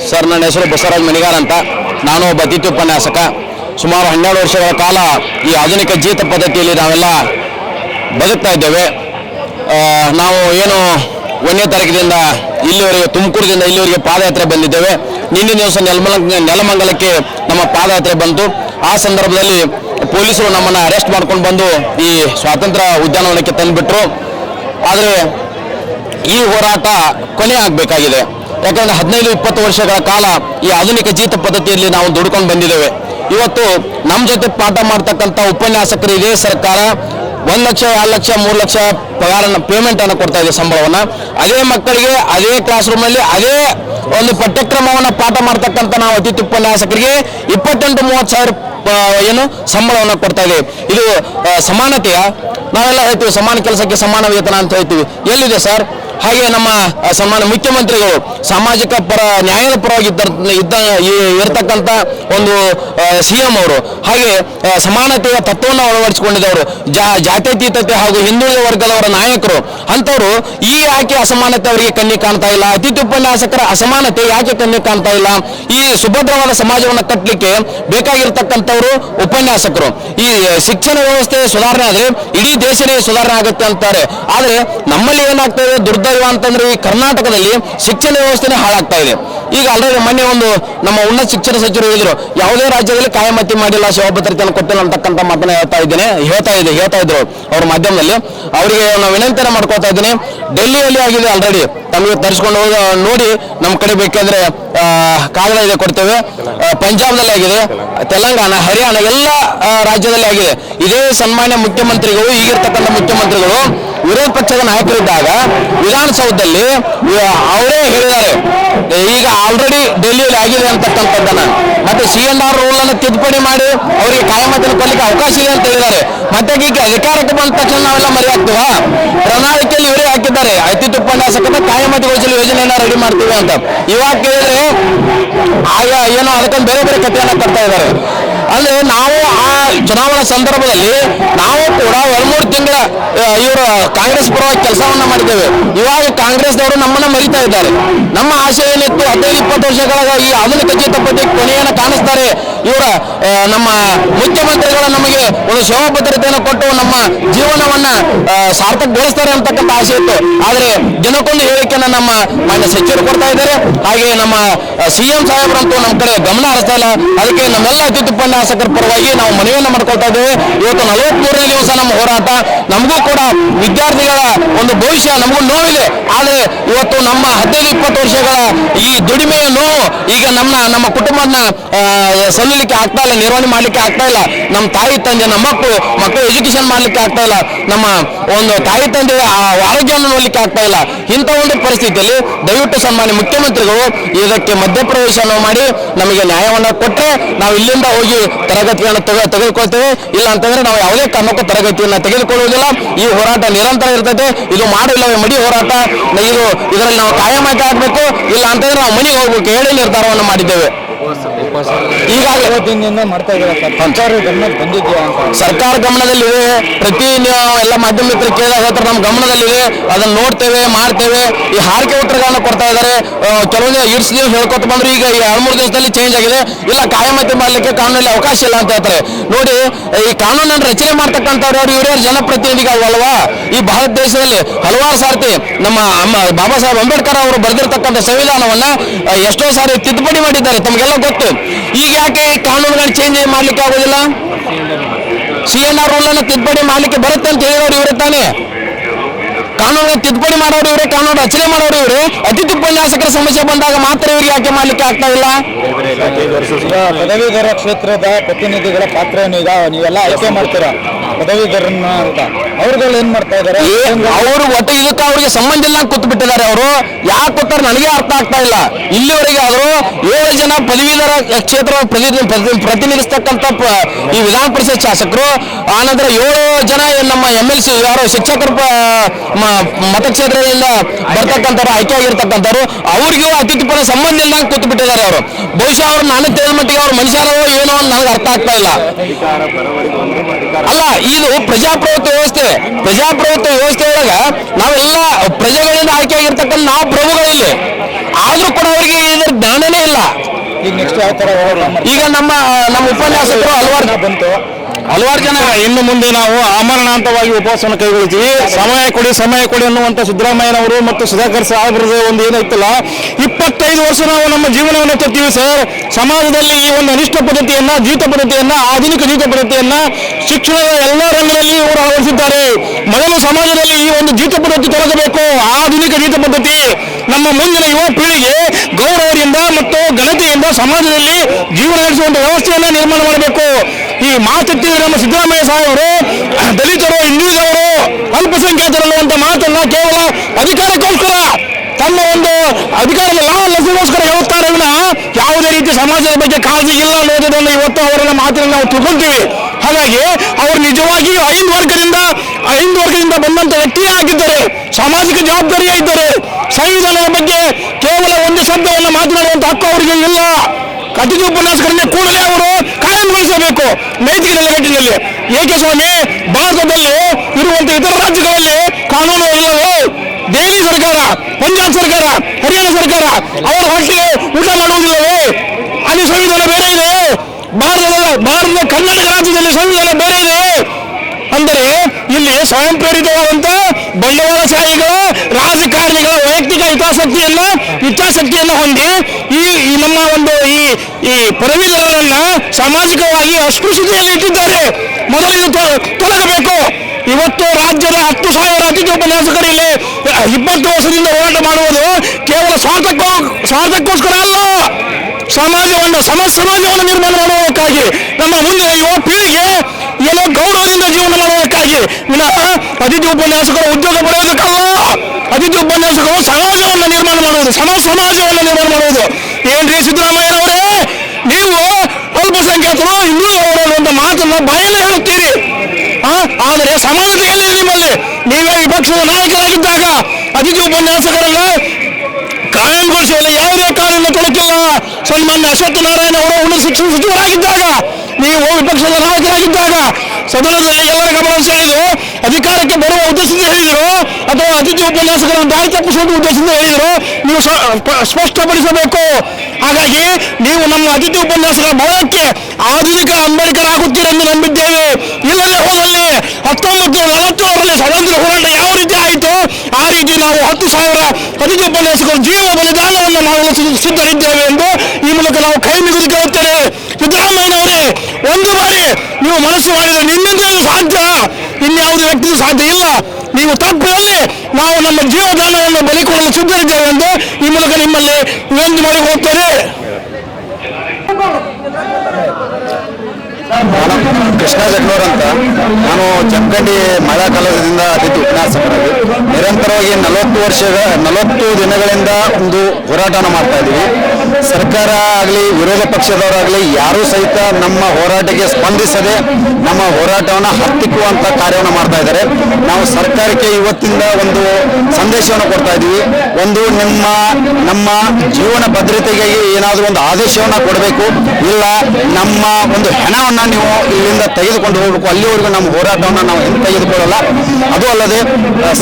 ಸರ್. ನನ್ನ ಹೆಸರು ಬಸವರಾಜ್ ಮಣಿಗಾರ್ ಅಂತ. ನಾನು ಒಬ್ಬ ಅತಿಥಿ ಉಪನ್ಯಾಸಕ ಸುಮಾರು ಹನ್ನೆರಡು ವರ್ಷಗಳ ಕಾಲ ಈ ಆಧುನಿಕ ಜೀತ ಪದ್ಧತಿಯಲ್ಲಿ ನಾವೆಲ್ಲ ಬದುಕ್ತಾ ಇದ್ದೇವೆ. ನಾವು ಏನು ಒಂದನೇ ತಾರೀಕಿನಿಂದ ಇಲ್ಲಿವರೆಗೆ, ತುಮಕೂರಿನಿಂದ ಇಲ್ಲಿವರೆಗೆ ಪಾದಯಾತ್ರೆ ಬಂದಿದ್ದೇವೆ. ನಿನ್ನೆ ದಿವಸ ನೆಲಮಲ ನೆಲಮಂಗಲಕ್ಕೆ ನಮ್ಮ ಪಾದಯಾತ್ರೆ ಬಂತು. ಆ ಸಂದರ್ಭದಲ್ಲಿ ಪೊಲೀಸರು ನಮ್ಮನ್ನು ಅರೆಸ್ಟ್ ಮಾಡ್ಕೊಂಡು ಬಂದು ಈ ಸ್ವಾತಂತ್ರ್ಯ ಉದ್ಯಾನವನಕ್ಕೆ ತಂದುಬಿಟ್ರು. ಆದರೆ ಈ ಹೋರಾಟ ಕೊನೆ ಆಗಬೇಕಾಗಿದೆ ಯಾಕಂದ್ರೆ ಹದಿನೈದು, ಇಪ್ಪತ್ತು ವರ್ಷಗಳ ಕಾಲ ಈ ಆಧುನಿಕ ಜೀತ ಪದ್ಧತಿಯಲ್ಲಿ ನಾವು ದುಡ್ಕೊಂಡು ಬಂದಿದ್ದೇವೆ. ಇವತ್ತು ನಮ್ಮ ಜೊತೆ ಪಾಠ ಮಾಡ್ತಕ್ಕಂಥ ಉಪನ್ಯಾಸಕರು ಇದೇ ಸರ್ಕಾರ. ಒಂದು ಲಕ್ಷ, ಎರಡು ಲಕ್ಷ, ಮೂರು ಲಕ್ಷ ಪಗಾರನ ಪೇಮೆಂಟ್ ಅನ್ನು ಕೊಡ್ತಾ ಇದೆ ಸಂಬಳವನ್ನ. ಅದೇ ಮಕ್ಕಳಿಗೆ ಅದೇ ಕ್ಲಾಸ್ ರೂಮಲ್ಲಿ ಅದೇ ಒಂದು ಪಠ್ಯಕ್ರಮವನ್ನು ಪಾಠ ಮಾಡ್ತಕ್ಕಂಥ ನಾವು ಅತಿಥಿ ಉಪನ್ಯಾಸಕರಿಗೆ ಇಪ್ಪತ್ತೆಂಟು, ಮೂವತ್ತು ಸಾವಿರ ಏನು ಸಂಬಳವನ್ನು ಕೊಡ್ತಾ ಇದೆ. ಇದು ಸಮಾನತೆಯ? ನಾವೆಲ್ಲ ಹೇಳ್ತೀವಿ, ಸಮಾನ ಕೆಲಸಕ್ಕೆ ಸಮಾನ ವೇತನ ಅಂತ ಹೇಳ್ತೀವಿ. ಎಲ್ಲಿದೆ ಸರ್? ಹಾಗೆ ನಮ್ಮ ಸನ್ಮಾನ ಮುಖ್ಯಮಂತ್ರಿಗಳು ಸಾಮಾಜಿಕ ಪರ ನ್ಯಾಯದ ಪರವಾಗಿ ಇದ್ದ ಇರತಕ್ಕಂಥ ಒಂದು ಸಿ ಎಂ ಅವರು, ಹಾಗೆ ಸಮಾನತೆಯ ತತ್ವವನ್ನು ಅಳವಡಿಸಿಕೊಂಡಿದ್ದವರು ಜಾತ್ಯತೀತತೆ ಹಾಗೂ ಹಿಂದುಳಿದ ವರ್ಗದವರ ನಾಯಕರು, ಅಂಥವರು ಈ ಯಾಕೆ ಅಸಮಾನತೆ ಅವರಿಗೆ ಕಣ್ಣಿ ಕಾಣ್ತಾ ಇಲ್ಲ? ಅತಿಥಿ ಉಪನ್ಯಾಸಕರ ಅಸಮಾನತೆ ಯಾಕೆ ಕಣ್ಣಿ ಕಾಣ್ತಾ ಇಲ್ಲ? ಈ ಸುಭದ್ರವಾದ ಸಮಾಜವನ್ನು ಕಟ್ಟಲಿಕ್ಕೆ ಬೇಕಾಗಿರ್ತಕ್ಕಂಥವರು ಉಪನ್ಯಾಸಕರು. ಈ, ಶಿಕ್ಷಣ ವ್ಯವಸ್ಥೆ ಸುಧಾರಣೆ ಆದರೆ ಇಡೀ ದೇಶನೇ ಸುಧಾರಣೆ ಆಗುತ್ತೆ ಅಂತಾರೆ. ಆದರೆ ನಮ್ಮಲ್ಲಿ ಏನಾಗ್ತಾ ಇದೆ? ದುರ್ದೈವ ಅಂತಂದ್ರೆ ಈ ಕರ್ನಾಟಕದಲ್ಲಿ ಶಿಕ್ಷಣ ವ್ಯವಸ್ಥೆನೇ ಹಾಳಾಗ್ತಾ ಇದೆ. ಈಗ ಆಲ್ರೆಡಿ ಮೊನ್ನೆ ಒಂದು ನಮ್ಮ ಉನ್ನತ ಶಿಕ್ಷಣ ಸಚಿವರು ಹೇಳಿದ್ರು ಯಾವುದೇ ರಾಜ್ಯದಲ್ಲಿ ಕಾಯಮತಿ ಮಾಡಿಲ್ಲ ಶಿವಭದ್ರತೆಯನ್ನು ಕೊಟ್ಟಿಲ್ಲ ಅಂತಕ್ಕಂಥ ಮಾತನ್ನ ಹೇಳ್ತಾ ಇದ್ದೇನೆ ಹೇಳ್ತಾ ಇದೆ ಹೇಳ್ತಾ ಇದ್ರು ಅವ್ರ ಮಾಧ್ಯಮದಲ್ಲಿ. ಅವರಿಗೆ ನಾವು ವಿನಂತಿಯನ್ನು ಮಾಡ್ಕೋತಾ ಇದ್ದೀನಿ ಡೆಲ್ಲಿಯಲ್ಲಿ ಆಗಿದೆ ಆಲ್ರೆಡಿ. ತಮಗೆ ತರಿಸ್ಕೊಂಡು ಹೋಗಿ ನೋಡಿ ನಮ್ಮ ಕಡೆ ಬೇಕಂದ್ರೆ ಕಾಗದ ಇದೆ ಕೊಡ್ತೇವೆ. ಆ, ಪಂಜಾಬ್ದಲ್ಲಿ ಆಗಿದೆ ತೆಲಂಗಾಣ ಹರಿಯಾಣ ಎಲ್ಲ ರಾಜ್ಯದಲ್ಲಿ ಆಗಿದೆ. ಇದೇ ಸನ್ಮಾನ್ಯ ಮುಖ್ಯಮಂತ್ರಿಗಳು ಈಗಿರ್ತಕ್ಕಂಥ ಮುಖ್ಯಮಂತ್ರಿಗಳು ವಿರೋಧ ಪಕ್ಷದ ನಾಯಕರಿದ್ದಾಗ ವಿಧಾನಸೌಧದಲ್ಲಿ ಅವರೇ ಹೇಳಿದ್ದಾರೆ ಈಗ ಆಲ್ರೆಡಿ ಡೆಲ್ಲಿಯಲ್ಲಿ ಆಗಿದೆ ಅಂತಕ್ಕಂಥದ್ದನ್ನ. ಮತ್ತೆ ಸಿ ಎನ್ ಆರ್ ರೂಲ್ ಅನ್ನು ತಿದ್ದುಪಡಿ ಮಾಡಿ ಅವರಿಗೆ ಕಾಯಮತಿನ ಕೊಡ್ಲಿಕ್ಕೆ ಅವಕಾಶ ಇದೆ ಅಂತ ಹೇಳಿದ್ದಾರೆ. ಮತ್ತೆ ಈಗ ಅಧಿಕಾರಕ್ಕೆ ಬಂದ ತಕ್ಷಣ ನಾವೆಲ್ಲ ಮರಿ ಹಾಕ್ತೀವಾ ಪ್ರಣಾಳಿಕೆಯಲ್ಲಿ ಇವರೇ ಹಾಕಿದ್ದಾರೆ. ಅತಿಥಿ ಉಪನ್ಯಾಸಕರ ಕಾಯಮತಿಗೊಳಿಸಲು ಯೋಜನೆಯನ್ನ ರೆಡಿ ಮಾಡ್ತೀವಿ ಅಂತ. ಇವಾಗ ಕೇಳಿದ್ರೆ ಆಗ ಏನೋ ಅದಕ್ಕೊಂದು ಬೇರೆ ಬೇರೆ ಕಥೆಯನ್ನ ಕೊಡ್ತಾ ಇದ್ದಾರೆ. ಅಂದ್ರೆ ನಾವು ಆ ಚುನಾವಣಾ ಸಂದರ್ಭದಲ್ಲಿ ನಾವು ಕೂಡ ಎರಡು ಮೂರು ತಿಂಗಳ ಇವರು ಕಾಂಗ್ರೆಸ್ ಪರವಾಗಿ ಕೆಲಸವನ್ನ ಮಾಡಿದ್ದೇವೆ. ಇವಾಗ ಕಾಂಗ್ರೆಸ್ನವರು ನಮ್ಮನ್ನ ಮರಿತಾ ಇದ್ದಾರೆ. ನಮ್ಮ ಆಶೆ ಏನಿತ್ತು ಹದಿನೈದು, ಇಪ್ಪತ್ತು ವರ್ಷಗಳ ಈ ಆಧುನಿಕ ಜೀತ ಪದ್ಧತಿ ಕೊನೆಯನ್ನು ಕಾಣಿಸ್ತಾರೆ. ಇವರ ನಮ್ಮ ಮುಖ್ಯಮಂತ್ರಿಗಳು ನಮಗೆ ಒಂದು ಸೇವಾ ಭದ್ರತೆಯನ್ನು ಕೊಟ್ಟು ನಮ್ಮ ಜೀವನವನ್ನ ಸಾರ್ಥಕ ಸಾರ್ಥಕಗೊಳಿಸ್ತಾರೆ ಅಂತಕ್ಕಂಥ ಆಸೆ ಇತ್ತು. ಆದ್ರೆ ಜನಕ್ಕೊಂದು ಹೇಳಿಕೆಯನ್ನು ನಮ್ಮ ಮಾನ್ಯ ಸಚಿವರು ಕೊಡ್ತಾ ಇದ್ದಾರೆ. ಹಾಗೆ ನಮ್ಮ ಸಿಎಂ ಸಾಹೇಬ್ರಂತೂ ನಮ್ಮ ಕಡೆ ಗಮನ ಹರಿಸ್ತಾ ಇಲ್ಲ. ಅದಕ್ಕೆ ನಮ್ಮೆಲ್ಲ ಅತಿಥಿ ಉಪನ್ಯಾಸಕರ ಪರವಾಗಿ ನಾವು ಮನವಿಯನ್ನು ಮಾಡ್ಕೊಳ್ತಾ ಇದ್ದೇವೆ. ಇವತ್ತು ನಲವತ್ಮೂರನೇ ದಿವಸ ನಮ್ಮ ಹೋರಾಟ. ನಮಗೂ ಕೂಡ ವಿದ್ಯಾರ್ಥಿಗಳ ಒಂದು ಭವಿಷ್ಯ ನಮಗೂ ನೋವಿದೆ. ಆದರೆ ಇವತ್ತು ನಮ್ಮ ಹದಿನೈದು, ಇಪ್ಪತ್ತು ವರ್ಷಗಳ ಈ ದುಡಿಮೆಯ ನೋವು ಈಗ ನಮ್ಮ ನಮ್ಮ ಕುಟುಂಬನ ಸಲ್ಲಲಿಕ್ಕೆ ಆಗ್ತಾ ಇಲ್ಲ, ನಿರ್ವಹಣೆ ಮಾಡ್ಲಿಕ್ಕೆ ಆಗ್ತಾ ಇಲ್ಲ. ನಮ್ಮ ತಾಯಿ, ತಂದೆ, ನಮ್ಮ ಮಕ್ಕಳು ಮಕ್ಕಳು ಎಜುಕೇಶನ್ ಮಾಡ್ಲಿಕ್ಕೆ ಆಗ್ತಾ ಇಲ್ಲ. ನಮ್ಮ ಒಂದು ತಾಯಿ, ತಂದೆ ಆರೋಗ್ಯವನ್ನು ನೋಡ್ಲಿಕ್ಕೆ ಆಗ್ತಾ ಇಲ್ಲ. ಇಂಥ ಒಂದು ಪರಿಸ್ಥಿತಿಯಲ್ಲಿ ದಯವಿಟ್ಟು ಸನ್ಮಾನ್ಯ ಮುಖ್ಯಮಂತ್ರಿಗಳು ಇದಕ್ಕೆ ಮಧ್ಯಪ್ರವೇಶವನ್ನು ಮಾಡಿ ನಮಗೆ ನ್ಯಾಯವನ್ನು ಕೊಟ್ಟರೆ ನಾವು ಇಲ್ಲಿಂದ ಹೋಗಿ ತರಗತಿಯನ್ನು ತೆಗೆ ತೆಗೆದುಕೊಳ್ತೇವೆ. ಇಲ್ಲ ಅಂತಂದ್ರೆ ನಾವು ಯಾವುದೇ ಕಾರಣಕ್ಕೂ ತರಗತಿಯನ್ನು ತೆಗೆದುಕೊಳ್ಳುವುದಿಲ್ಲ. ಈ ಹೋರಾಟ ನಿರಂತರ ಇರ್ತದೆ. ಇದು ಮಾಡಿಲ್ಲವೇ ಮಡಿ ಹೋರಾಟ. ಇದು ಇದರಲ್ಲಿ ನಾವು ಕಾಯಂ ಆಗ್ಬೇಕು. ಇಲ್ಲ ಅಂತಂದ್ರೆ ನಾವು ಮನೆಗೆ ಹೋಗ್ಬೇಕು. ಹೇಳಿ ನಿರ್ಧಾರವನ್ನು ಮಾಡಿದ್ದೇವೆ. ಈಗಾಗಲೇ ಇವತ್ತಿನಿಂದ ಮಾಡ್ತಾ ಇದ್ದಾರೆ? ಸರ್ ಸರ್ಕಾರ ಗಮನಕ್ಕೆ ಬಂದಿದ್ಯಾ ಪ್ರತಿ ನೀವು ಎಲ್ಲ ಮಾಧ್ಯಮ ಮಿತ್ರರು ಕೇಳಿದಾಗ ಹೇಳ್ತಾರೆ ನಮ್ಮ ಗಮನದಲ್ಲಿದೆ ಅದನ್ನ ನೋಡ್ತೇವೆ, ಮಾಡ್ತೇವೆ. ಈ ಹಾರಿಕೆ ಉತ್ತರಗಳನ್ನ ಕೊಡ್ತಾ ಇದ್ದಾರೆ. ಕೆಲವೊಂದು ಇಡ್ಸ್ ನೀವು ಹೇಳ್ಕೊತ ಬಂದ್ರು, ಈಗ ಈ ಎರಡು ಮೂರು ದಿವಸದಲ್ಲಿ ಚೇಂಜ್ ಆಗಿದೆ. ಇಲ್ಲ ಕಾಯಮತಿ ಮಾಡಲಿಕ್ಕೆ ಕಾನೂನಲ್ಲಿ ಅವಕಾಶ ಇಲ್ಲ ಅಂತ ಹೇಳ್ತಾರೆ. ನೋಡಿ, ಈ ಕಾನೂನನ್ನು ರಚನೆ ಮಾಡ್ತಕ್ಕಂಥವ್ರು ಅವ್ರು ಇವರೇ ಈ ಭಾರತ ದೇಶದಲ್ಲಿ ಹಲವಾರು ಸಾರ್ತಿ ನಮ್ಮ ಅಮ್ಮ, ಬಾಬಾ ಸಾಹೇಬ್ ಅಂಬೇಡ್ಕರ್ ಅವರು ಬರೆದಿರ್ತಕ್ಕಂಥ ಸಂವಿಧಾನವನ್ನ ಎಷ್ಟೋ ಸಾರಿ ತಿದ್ದುಪಡಿ ಮಾಡಿದ್ದಾರೆ. ತಮಗೆಲ್ಲ ಗೊತ್ತು. ಈಗ ಯಾಕೆ ಈ ಕಾನೂನುಗಳನ್ನು ಚೇಂಜ್ ಮಾಡ್ಲಿಕ್ಕೆ ಆಗೋದಿಲ್ಲ? ಸಿ ಎನ್ ಆರ್ ರೂಲ್ ಅನ್ನು ತಿದ್ದುಪಡಿ ಮಾಡ್ಲಿಕ್ಕೆ ಬರುತ್ತೆ ಅಂತ ಹೇಳಿದವರು ಇವರೇ ತಾನೇ. ಕಾನೂನು ತಿದ್ದುಪಡಿ ಮಾಡೋರು ಇವ್ರೆ ಕಾನೂನು ರಚನೆ ಮಾಡೋರು ಇವ್ರೆ. ಅತಿಥಿ ಉಪನ್ಯಾಸಕರ ಸಮಸ್ಯೆ ಬಂದಾಗ ಮಾತ್ರ ಇವ್ರಿಗೆ ಯಾಕೆ ಮಾಡ್ಲಿಕ್ಕೆ ಆಗ್ತಾ ಇಲ್ಲ? ಪದವೀಧರ ಕ್ಷೇತ್ರದ ಪ್ರತಿನಿಧಿಗಳ ಪಾತ್ರ ಈಗ ನೀವೆಲ್ಲ ಆಯ್ಕೆ ಮಾಡ್ತೀರಾ? ಪದವೀಧರನ್ನ ಅಂತ. ಅವ್ರಗಳು ಏನ್ ಮಾಡ್ತಾ ಇದಾರೆ? ಅವರು ಒಟ್ಟು ಇದಕ್ಕೆ ಅವ್ರಿಗೆ ಸಂಬಂಧ ಇಲ್ಲ ಕೂತ್ ಬಿಟ್ಟಿದ್ದಾರೆ ಅವರು. ಯಾಕೆ ಕೂತಾರೆ ನನಗೆ ಅರ್ಥ ಆಗ್ತಾ ಇಲ್ಲ. ಇಲ್ಲಿವರೆಗೆ ಆದರೂ ಏಳು ಜನ ಪದವೀಧರ ಕ್ಷೇತ್ರ ಪ್ರತಿ- ಪ್ರತಿ- ಪ್ರತಿನಿಧಿಸ್ತಕ್ಕಂಥ ಈ ವಿಧಾನ ಪರಿಷತ್ ಶಾಸಕರು ಆನಂತರ ಏಳು ಜನ ನಮ್ಮ ಎಂ ಎಲ್ ಸಿ ಯಾರು ಶಿಕ್ಷಕರು ಮತಕ್ಷೇತ್ರದಿಂದ ಬರ್ತಕ್ಕಂಥವ್ರು ಆಯ್ಕೆ ಆಗಿರ್ತಕ್ಕಂಥವ್ರು ಅವ್ರಿಗೆ ಅತಿಥಿ ಪರ ಸಂಬಂಧ ಇಲ್ಲ ಕೂತ್ ಬಿಟ್ಟಿದ್ದಾರೆ ಅವರು. ಬಹುಶಃ ಅವ್ರು ನಾನು ತಿಳಿದ ಮಟ್ಟಿಗೆ ಅವ್ರ ಮನುಷ್ಯರೋ ಏನೋ ಅಂತ ನನಗೆ ಅರ್ಥ ಆಗ್ತಾ ಇಲ್ಲ. ಅಲ್ಲ ಇದು ಪ್ರಜಾಪ್ರಭುತ್ವ ವ್ಯವಸ್ಥೆ. ಪ್ರಜಾಪ್ರಭುತ್ವ ವ್ಯವಸ್ಥೆ ಒಳಗ ನಾವೆಲ್ಲ ಪ್ರಜೆಗಳಿಂದ ಆಯ್ಕೆ ಆಗಿರ್ತಕ್ಕಂಥ ನಾವು ಪ್ರಭುಗಳಿಲ್ಲಿ. ಆದ್ರೂ ಕೂಡ ಅವರಿಗೆ ಇದ್ರ ಜ್ಞಾನನೇ ಮಾಡ್ತೀರಾ? ಈಗ ನಮ್ಮ ನಮ್ಮ ಉಪನ್ಯಾಸಕರು ಹಲವಾರು ಬಂತು. ಹಲವಾರು ಜನ ಇನ್ನು ಮುಂದೆ ನಾವು ಆಮರಣಾಂತವಾಗಿ ಉಪವಾಸವನ್ನು ಕೈಗೊಳ್ತೀವಿ. ಸಮಯ ಕೊಡಿ ಸಮಯ ಕೊಡಿ ಅನ್ನುವಂತ ಸಿದ್ದರಾಮಯ್ಯನವರು ಮತ್ತು ಸುಧಾಕರ್ ಸಾಹೇಬ್ರದ ಒಂದು ಏನೈತಲ್ಲ ಇಪ್ಪತ್ತೈದು ವರ್ಷ ನಾವು ನಮ್ಮ ಜೀವನವನ್ನು ತರ್ತೀವಿ ಸರ್. ಸಮಾಜದಲ್ಲಿ ಈ ಒಂದು ಅನಿಷ್ಟ ಪದ್ಧತಿಯನ್ನ, ಜೀವಿತ ಪದ್ಧತಿಯನ್ನ, ಆಧುನಿಕ ಜೀವಿತ ಪದ್ಧತಿಯನ್ನ ಶಿಕ್ಷಣದ ಎಲ್ಲ ರಂಗದಲ್ಲಿ ಇವರು ಅಳವಡಿಸಿದ್ದಾರೆ. ಮೊದಲು ಸಮಾಜದಲ್ಲಿ ಈ ಒಂದು ಜೀವಿತ ಪದ್ಧತಿ ತೊಡಗಬೇಕು. ಆಧುನಿಕ ಜೀವಿತ ಪದ್ಧತಿ ನಮ್ಮ ಮುಂದಿನ ಯುವ ಪೀಳಿಗೆ ಗೌರವದಿಂದ ಮತ್ತು ಘನತೆಯಿಂದ ಸಮಾಜದಲ್ಲಿ ಜೀವನ ನಡೆಸುವಂತ ವ್ಯವಸ್ಥೆಯನ್ನ ನಿರ್ಮಾಣ ಮಾಡಬೇಕು. ಈ ಮಾತೆತ್ತಿದ್ರೆ ನಮ್ಮ ಸಿದ್ದರಾಮಯ್ಯ ಸಾಹೇಬರು, ದಲಿತರು ಹಿಂದುಳಿದವರು ಅಲ್ಪಸಂಖ್ಯಾತರು ಅನ್ನುವಂಥ ಮಾತನ್ನ ಕೇವಲ ಅಧಿಕಾರಕ್ಕೋಸ್ಕರ ತಮ್ಮ ಒಂದು ಅಧಿಕಾರದ ಲಸಿಗೋಸ್ಕರ ಹೇಳುತ್ತಾರೆ ಯಾವುದೇ ರೀತಿ ಸಮಾಜದ ಬಗ್ಗೆ ಕಾಳಜಿ ಇಲ್ಲ ಅನ್ನೋದನ್ನು ಇವತ್ತು ಅವರನ್ನ ಮಾತಿನ ನಾವು ತಿಳ್ಕೊಂತೀವಿ. ಹಾಗಾಗಿ ಅವರು ನಿಜವಾಗಿಯೂ ಐದು ವರ್ಗದಿಂದ ಐದು ವರ್ಗದಿಂದ ಬಂದಂತ ವ್ಯಕ್ತಿಯೇ ಆಗಿದ್ದಾರೆ. ಸಾಮಾಜಿಕ ಜವಾಬ್ದಾರಿಯೇ ಇದ್ದಾರೆ ಸಂವಿಧಾನದ ಬಗ್ಗೆ ಕೇವಲ ಒಂದು ಶಬ್ದವನ್ನು ಮಾತನಾಡುವಂತ ಹಕ್ಕು ಅವರಿಗೆ ಇಲ್ಲ. ಅತಿಥಿ ಉಪನ್ಯಾಸಕರನ್ನೇ ಕೂಡಲೇ ಅವರು ಕಾಯಂಗೊಳಿಸಬೇಕು ನೈತಿಕ ನೆಲೆಗಟ್ಟಿನಲ್ಲಿ ಏಕೆ ಸ್ವಾಮಿ? ಭಾರತದಲ್ಲಿ ಇರುವಂತ ಇತರ ರಾಜ್ಯಗಳಲ್ಲಿ ಕಾನೂನು ಇಲ್ಲವೇ? ದೆಹಲಿ ಸರ್ಕಾರ ಪಂಜಾಬ್ ಸರ್ಕಾರ, ಹರಿಯಾಣ ಸರ್ಕಾರ, ಅವರ ಹೊಟ್ಟೆಗೆ ಊಟ ಮಾಡುವುದಿಲ್ಲವೇ? ಅಲ್ಲಿ ಸಂವಿಧಾನ ಬೇರೆ ಇದೆ ಭಾರತದ ಭಾರತದ ಕರ್ನಾಟಕ ರಾಜ್ಯದಲ್ಲಿ ಸಂವಿಧಾನ ಬೇರೆ ಇದೆ ಅಂದರೆ ಇಲ್ಲಿ ಸ್ವಯಂ ಪ್ರೇರಿತವಾದಂತ ರಾಜಕಾರಣಿಗಳ ವೈಯಕ್ತಿಕ ಹಿತಾಸಕ್ತಿಯನ್ನ ಇಚ್ಛಾಶಕ್ತಿಯನ್ನು ಹೊಂದಿ ಈ ನಮ್ಮ ಒಂದು ಈ ಈ ಪದವೀಧರರನ್ನ ಸಾಮಾಜಿಕವಾಗಿ ಅಸ್ಪೃಶ್ಯತೆಯಲ್ಲಿ ಇಟ್ಟಿದ್ದಾರೆ. ಮೊದಲು ತೊಲಗಬೇಕು ಇವತ್ತು ರಾಜ್ಯದ ಹತ್ತು ಸಾವಿರ ಅತಿಥಿ ಉಪನ್ಯಾಸಕರು ಇಲ್ಲಿ, ಇಪ್ಪತ್ತು ವರ್ಷದಿಂದ ಹೋರಾಟ ಮಾಡುವುದು ಕೇವಲ ಸ್ವಾರ್ಥಕ್ಕೋ, ಸ್ವಾರ್ಥಕ್ಕೋಸ್ಕರ ಅಲ್ಲ. ಸಮಾಜವನ್ನು ಸಮ ಸಮಾಜವನ್ನು ನಿರ್ಮಾಣ ಮಾಡುವುದಕ್ಕಾಗಿ ನಮ್ಮ ಮುಂದಿನ ಯುವ ಪೀಳಿಗೆ ಏನೋ ಗೌರವದಿಂದ ಜೀವನ ಮಾಡುವುದಕ್ಕಾಗಿ ವಿನಃ ಅತಿಥಿ ಉಪನ್ಯಾಸಕರು ಉದ್ಯೋಗ ಪಡೆಯೋದಕ್ಕಲ್ಲ ಅತಿಥಿ ಉಪನ್ಯಾಸಕರು ಸಮಾಜವನ್ನು ನಿರ್ಮಾಣ ಮಾಡುವುದು, ಸಮ, ಸಮಾಜವನ್ನು ನಿರ್ಮಾಣ ಮಾಡುವುದು. ಏನ್ರಿ ಸಿದ್ದರಾಮಯ್ಯನವರೇ ನೀವು ಅಲ್ಪಸಂಖ್ಯಾತರು ಇನ್ನೂ ಒಂದು ಮಾತನ್ನ ಬಾಯಲ್ಲಿ ಹೇಳುತ್ತೀರಿ. ಆದರೆ ಸಮಾನತೆ ಎಲ್ಲಿದೆ ನಿಮ್ಮಲ್ಲಿ ನೀವೇ ವಿಪಕ್ಷದ ನಾಯಕರಾಗಿದ್ದಾಗ ಅತಿಥಿ ಉಪನ್ಯಾಸಕರನ್ನ ಕಾಯಂಗೊಳಿಸುವಲ್ಲಿ ಯಾವುದೇ ಕಾನೂನು ತೊಡಕಿಲ್ಲ ಸನ್ಮಾನ್ಯ ಅಶ್ವತ್ಥನಾರಾಯಣ ಅವರು ಉನ್ನತ ಶಿಕ್ಷಣ ಸಚಿವರಾಗಿದ್ದಾಗ ನೀವು ವಿಪಕ್ಷದ ನಾಯಕರಾಗಿದ್ದಾಗ ಸದನದಲ್ಲಿ ಎಲ್ಲರ ಗಮನ ಸೆಳೆದು ಅಧಿಕಾರಕ್ಕೆ ಬರುವ ಉದ್ದೇಶದಿಂದ ಹೇಳಿದರು ಅಥವಾ ಅತಿಥಿ ಉಪನ್ಯಾಸಕರನ್ನು ದಾರಿ ತಪ್ಪಿಸುವ ಉದ್ದೇಶದಿಂದ ಹೇಳಿದರು? ನೀವು ಸ್ಪಷ್ಟಪಡಿಸಬೇಕು. ಹಾಗಾಗಿ ನೀವು ನಮ್ಮ ಅತಿಥಿ ಉಪನ್ಯಾಸಗಳ ಬಹಳಕ್ಕೆ ಆಧುನಿಕ ಅಂಬೇಡ್ಕರ್ ಆಗುತ್ತೀರೆಂದು ನಂಬಿದ್ದೇವೆ. ಇಲ್ಲದೆ ಹೋದಲ್ಲಿ ಹತ್ತೊಂಬತ್ತು ನಲವತ್ತೇಳರಲ್ಲಿ ಸ್ವಾತಂತ್ರ್ಯ ಹೋರಾಟ ಯಾವ ರೀತಿ ಆಯಿತು, ಆ ರೀತಿ ನಾವು ಹತ್ತು ಸಾವಿರ ಅತಿಥಿ ಉಪನ್ಯಾಸಕರು ಜೀವ ಬಲಿದಾನವನ್ನು ಸಿದ್ಧ- ಸಿದ್ಧರಿದ್ದೇವೆ ಎಂದು ಈ ಮೂಲಕ ನಾವು ಕೈ ಮುಗಿದು ಕೇಳುತ್ತೇವೆ. ಸಿದ್ದರಾಮಯ್ಯನವರೇ, ಒಂದು ಬಾರಿ ನೀವು ಮನಸ್ಸು ಮಾಡಿದರೆ ನಿಮ್ಮಿಂದ ಸಾಧ್ಯ. ಇನ್ಯಾವುದೇ ವ್ಯಕ್ತಿಗೂ ಸಾಧ್ಯ ಇಲ್ಲ. ನೀವು ತಪ್ಪುವಲ್ಲಿ ನಾವು ನಮ್ಮ ಜೀವದಾನವನ್ನು ಬಲಿಕೊಡಲು ಸಿದ್ಧರಿದ್ದೇವೆ ಎಂದು ಮೂಲಕ ನಿಮ್ಮಲ್ಲಿ ವಿನಂತಿ ಮಾಡಿ ಹೋಗ್ತೇನೆ. ಕೃಷ್ಣ ಜಗ್ನೂರ್ ಅಂತ. ನಾನು ಜಮಖಂಡಿ ಮಹಿಳಾ ಕಾಲೇಜಿನಿಂದ ಅತಿಥಿ ಉಪನ್ಯಾಸಕರಾಗಿ ನಿರಂತರವಾಗಿ ನಲವತ್ತು ವರ್ಷದ, ನಲವತ್ತು ದಿನಗಳಿಂದ ಒಂದು ಹೋರಾಟನ ಮಾಡ್ತಾ ಇದ್ದೀವಿ ಸರ್ಕಾರ ಆಗಲಿ, ವಿರೋಧ ಪಕ್ಷದವರಾಗಲಿ, ಯಾರೂ ಸಹಿತ ನಮ್ಮ ಹೋರಾಟಕ್ಕೆ ಸ್ಪಂದಿಸದೆ ನಮ್ಮ ಹೋರಾಟವನ್ನು ಹತ್ತಿಕ್ಕುವಂತ ಕಾರ್ಯವನ್ನು ಮಾಡ್ತಾ ಇದ್ದಾರೆ. ನಾವು ಸರ್ಕಾರಕ್ಕೆ ಇವತ್ತಿಂದ ಒಂದು ಸಂದೇಶವನ್ನು ಕೊಡ್ತಾ ಇದ್ದೀವಿ. ಒಂದು ನಿಮ್ಮ, ನಮ್ಮ ಜೀವನ ಭದ್ರತೆಗಾಗಿ ಏನಾದರೂ ಒಂದು ಆದೇಶವನ್ನು ಕೊಡಬೇಕು. ಇಲ್ಲ, ನಮ್ಮ ಒಂದು ಹೆಣವನ್ನು ನೀವು ಇಲ್ಲಿಂದ ತೆಗೆದುಕೊಂಡು ಹೋಗಬೇಕು. ಅಲ್ಲಿವರೆಗೂ ನಮ್ಮ ಹೋರಾಟವನ್ನು ನಾವು ತೆಗೆದುಕೊಳ್ಳಲ್ಲ. ಅದು ಅಲ್ಲದೆ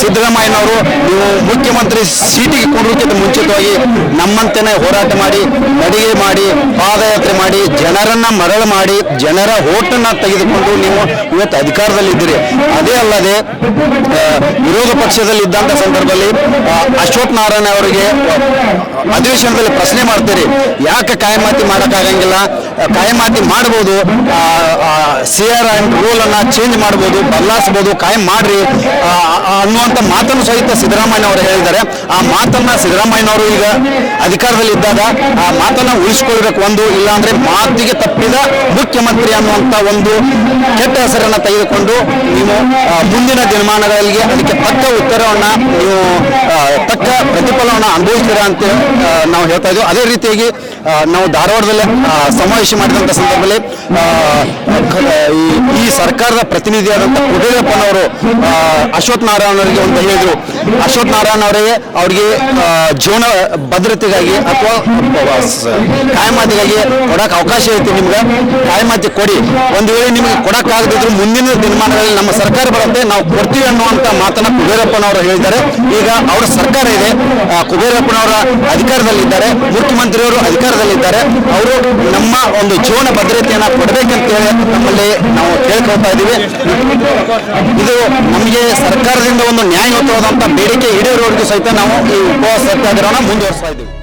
ಸಿದ್ದರಾಮಯ್ಯನವರು ನೀವು ಮುಖ್ಯಮಂತ್ರಿ ಸೀಟಿಗೆ ಕೊಡೋದಕ್ಕಿಂತ ಮುಂಚಿತವಾಗಿ ನಮ್ಮಂತೆಯೇ ಹೋರಾಟ ಮಾಡಿ ನಡಿಗೆ ಮಾಡಿ, ಪಾದಯಾತ್ರೆ ಮಾಡಿ, ಜನರನ್ನ ಮರಳು ಮಾಡಿ, ಜನರ ಓಟನ್ನ ತೆಗೆದುಕೊಂಡು ನೀವು ಇವತ್ತು ಅಧಿಕಾರದಲ್ಲಿದ್ದೀರಿ. ಅದೇ ಅಲ್ಲದೆ ವಿರೋಧ ಪಕ್ಷದಲ್ಲಿ ಇದ್ದಂಥ ಸಂದರ್ಭದಲ್ಲಿ ಅಶ್ವಥ್ ನಾರಾಯಣ ಅವರಿಗೆ ಅಧಿವೇಶನದಲ್ಲಿ ಪ್ರಶ್ನೆ ಮಾಡ್ತೀರಿ. ಯಾಕೆ ಕಾಯಮಾತಿ ಮಾಡೋಕ್ಕಾಗಂಗಿಲ್ಲ? ಕಾಯಮಾತಿ ಮಾಡ್ಬೋದು. ಸಿ ಆರ್ ಐ ರೂಲ್ ಅನ್ನ ಚೇಂಜ್ ಮಾಡ್ಬೋದು, ಬದಲಾಯಿಸ್ಬೋದು ಕಾಯಂ ಮಾಡ್ರಿ. ಅನ್ನುವಂತ ಮಾತನ್ನು ಸಹಿತ ಸಿದ್ದರಾಮಯ್ಯ ಅವರು ಹೇಳಿದ್ದಾರೆ. ಆ ಮಾತನ್ನ ಸಿದ್ದರಾಮಯ್ಯನವರು ಈಗ ಅಧಿಕಾರದಲ್ಲಿ ಇದ್ದಾಗ ಆ ಮಾತನ್ನ ಉಳಿಸ್ಕೊಳ್ಬೇಕು ಒಂದು, ಇಲ್ಲಾಂದ್ರೆ ಮಾತಿಗೆ ತಪ್ಪಿದ ಮುಖ್ಯಮಂತ್ರಿ ಅನ್ನುವಂಥ ಒಂದು ಕೆಟ್ಟ ಹೆಸರನ್ನ ತೆಗೆದುಕೊಂಡು ನೀವು ಮುಂದಿನ ದಿನಮಾನಗಳಿಗೆ ಅದಕ್ಕೆ ತಕ್ಕ ಉತ್ತರವನ್ನ ನೀವು ತಕ್ಕ ಪ್ರತಿಫಲವನ್ನು ಅನುಭವಿಸ್ತೀರಾ ಅಂತ ನಾವು ಹೇಳ್ತಾ ಇದ್ದೀವಿ. ಅದೇ ರೀತಿಯಾಗಿ ನಾವು ಧಾರವಾಡದಲ್ಲಿ ಸಮಾವೇಶ ಮಾಡಿದಂಥ ಸಂದರ್ಭದಲ್ಲಿ ಆ, ಕ- ಈ ಸರ್ಕಾರದ ಪ್ರತಿನಿಧಿಯಾದಂಥ ಕುಬೇರಪ್ಪನವರು ಅಶ್ವಥ್ ನಾರಾಯಣ ಅವರಿಗೆ ಒಂದು ಹೇಳಿದರು. ಅಶ್ವಥ್ ನಾರಾಯಣ ಅವರಿಗೆ ಅವರಿಗೆ ಜೀವನ ಭದ್ರತೆಗಾಗಿ ಅಥವಾ ಕಾಯಮಾತಿಗಾಗಿ ಕೊಡಕ್ಕೆ ಅವಕಾಶ ಐತಿ ನಿಮ್ಗೆ. ಕಾಯಮಾತಿ ಕೊಡಿ. ಒಂದು ವೇಳೆ ನಿಮಗೆ ಕೊಡಕ್ಕಾಗದಿದ್ರು ಮುಂದಿನ ದಿನಮಾನಗಳಲ್ಲಿ ನಮ್ಮ ಸರ್ಕಾರ ಬರುತ್ತೆ, ನಾವು ಕೊಡ್ತೀವಿ ಅನ್ನುವಂಥ ಮಾತನ್ನ ಕುಬೇರಪ್ಪನವರು ಹೇಳಿದ್ದಾರೆ. ಈಗ ಅವರ ಸರ್ಕಾರ ಇದೆ. ಕುಬೇರಪ್ಪನವರ ಅಧಿಕಾರದಲ್ಲಿದ್ದಾರೆ. ಮುಖ್ಯಮಂತ್ರಿಯವರು ಅಧಿಕಾರದಲ್ಲಿದ್ದಾರೆ. ಅವರು ನಮ್ಮ ಒಂದು ಜೀವನ ಭದ್ರತೆಯನ್ನು ಕೊಡಬೇಕಂತೇಳಿ ನಮ್ಮಲ್ಲಿ ನಾವು ಕೇಳ್ಕೊಳ್ತಾ ಇದ್ದೀವಿ ಇದು ನಮಗೆ ಸರ್ಕಾರದಿಂದ ಒಂದು ನ್ಯಾಯಯುತವಾದಂಥ ಬೇಡಿಕೆ ಈಡೇರುವವರೆಗೂ ಸಹಿತ ನಾವು ಈ ಉಪವಾಸ ಸತ್ಯಾಗ್ರಹನ ಮುಂದುವರಿಸ್ತಾ ಇದ್ದೀವಿ